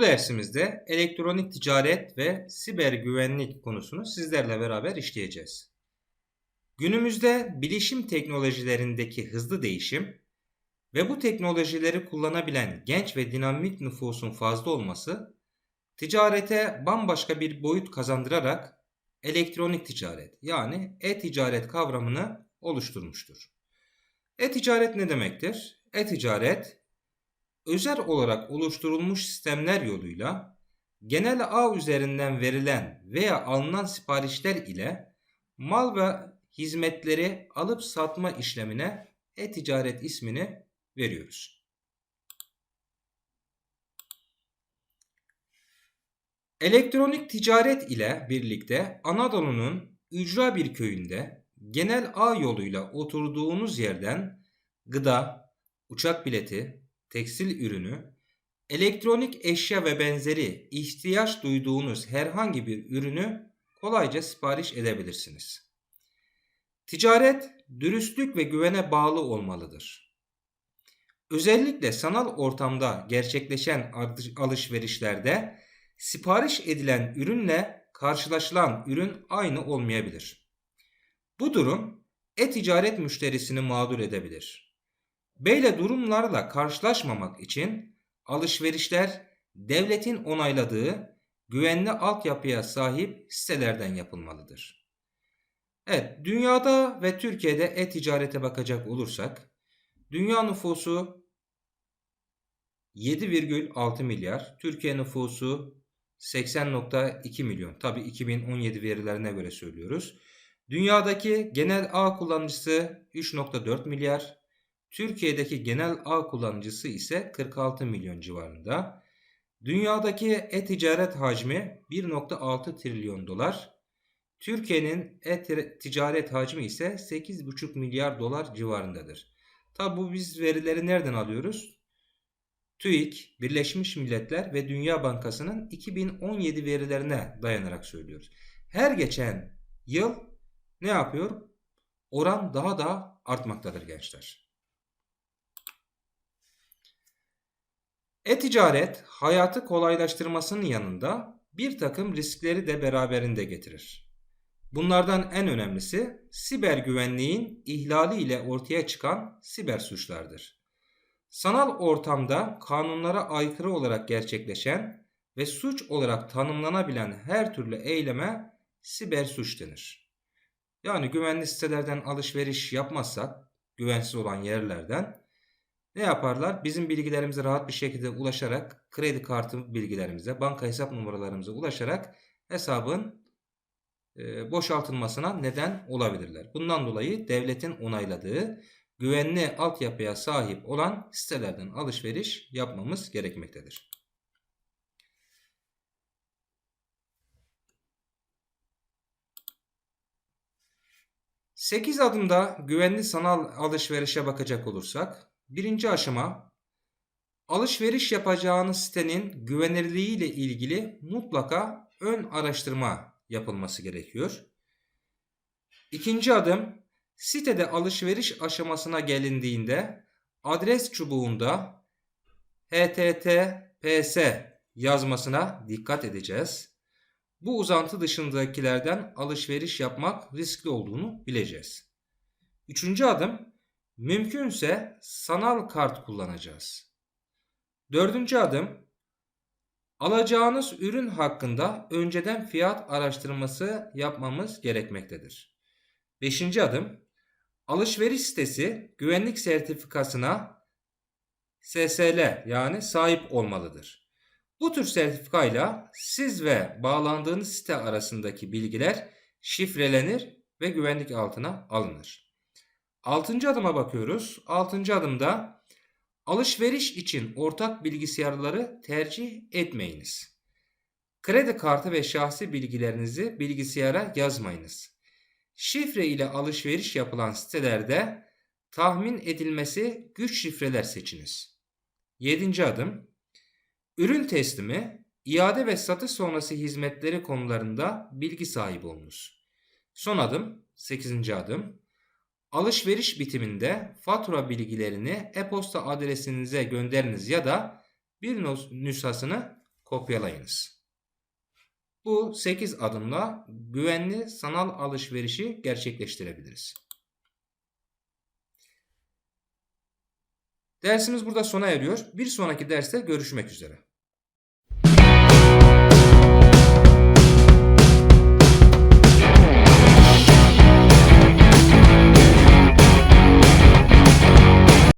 dersimizde elektronik ticaret ve siber güvenlik konusunu sizlerle beraber işleyeceğiz. Günümüzde bilişim teknolojilerindeki hızlı değişim ve bu teknolojileri kullanabilen genç ve dinamik nüfusun fazla olması ticarete bambaşka bir boyut kazandırarak elektronik ticaret yani e-ticaret kavramını oluşturmuştur. E-ticaret ne demektir? E-ticaret özel olarak oluşturulmuş sistemler yoluyla genel ağ üzerinden verilen veya alınan siparişler ile mal ve hizmetleri alıp satma işlemine e-ticaret ismini veriyoruz. Elektronik ticaret ile birlikte Anadolu'nun ücra bir köyünde genel ağ yoluyla oturduğunuz yerden gıda, uçak bileti, tekstil ürünü, elektronik eşya ve benzeri ihtiyaç duyduğunuz herhangi bir ürünü kolayca sipariş edebilirsiniz. Ticaret dürüstlük ve güvene bağlı olmalıdır. Özellikle sanal ortamda gerçekleşen alışverişlerde sipariş edilen ürünle karşılaşılan ürün aynı olmayabilir. Bu durum e-ticaret müşterisini mağdur edebilir. Böyle durumlarla karşılaşmamak için alışverişler devletin onayladığı güvenli altyapıya sahip sitelerden yapılmalıdır. Evet, dünyada ve Türkiye'de e-ticarete bakacak olursak, dünya nüfusu 7,6 milyar, Türkiye nüfusu 80.2 milyon. Tabi 2017 verilerine göre söylüyoruz. Dünyadaki genel ağ kullanıcısı 3.4 milyar. Türkiye'deki genel ağ kullanıcısı ise 46 milyon civarında. Dünyadaki e-ticaret hacmi 1.6 trilyon dolar. Türkiye'nin e-ticaret hacmi ise 8,5 milyar dolar civarındadır. Tabi bu biz verileri nereden alıyoruz? TÜİK, Birleşmiş Milletler ve Dünya Bankası'nın 2017 verilerine dayanarak söylüyoruz. Her geçen yıl ne yapıyor? Oran daha da artmaktadır gençler. E-ticaret hayatı kolaylaştırmasının yanında bir takım riskleri de beraberinde getirir. Bunlardan en önemlisi siber güvenliğin ihlali ile ortaya çıkan siber suçlardır. Sanal ortamda kanunlara aykırı olarak gerçekleşen ve suç olarak tanımlanabilen her türlü eyleme siber suç denir. Yani güvenli sitelerden alışveriş yapmazsak, güvensiz olan yerlerden ne yaparlar? Bizim bilgilerimize rahat bir şekilde ulaşarak, kredi kartı bilgilerimize, banka hesap numaralarımıza ulaşarak hesabın e, boşaltılmasına neden olabilirler. Bundan dolayı devletin onayladığı güvenli altyapıya sahip olan sitelerden alışveriş yapmamız gerekmektedir. Sekiz adımda güvenli sanal alışverişe bakacak olursak, birinci aşama alışveriş yapacağınız sitenin güvenilirliği ile ilgili mutlaka ön araştırma yapılması gerekiyor. İkinci adım Sitede alışveriş aşamasına gelindiğinde adres çubuğunda https yazmasına dikkat edeceğiz. Bu uzantı dışındakilerden alışveriş yapmak riskli olduğunu bileceğiz. Üçüncü adım mümkünse sanal kart kullanacağız. Dördüncü adım alacağınız ürün hakkında önceden fiyat araştırması yapmamız gerekmektedir. Beşinci adım alışveriş sitesi güvenlik sertifikasına SSL yani sahip olmalıdır. Bu tür sertifikayla siz ve bağlandığınız site arasındaki bilgiler şifrelenir ve güvenlik altına alınır. Altıncı adıma bakıyoruz. Altıncı adımda alışveriş için ortak bilgisayarları tercih etmeyiniz. Kredi kartı ve şahsi bilgilerinizi bilgisayara yazmayınız. Şifre ile alışveriş yapılan sitelerde tahmin edilmesi güç şifreler seçiniz. 7. adım Ürün teslimi, iade ve satış sonrası hizmetleri konularında bilgi sahibi olunuz. Son adım 8. adım Alışveriş bitiminde fatura bilgilerini e-posta adresinize gönderiniz ya da bir nüshasını kopyalayınız. Bu 8 adımla güvenli sanal alışverişi gerçekleştirebiliriz. Dersimiz burada sona eriyor. Bir sonraki derste görüşmek üzere.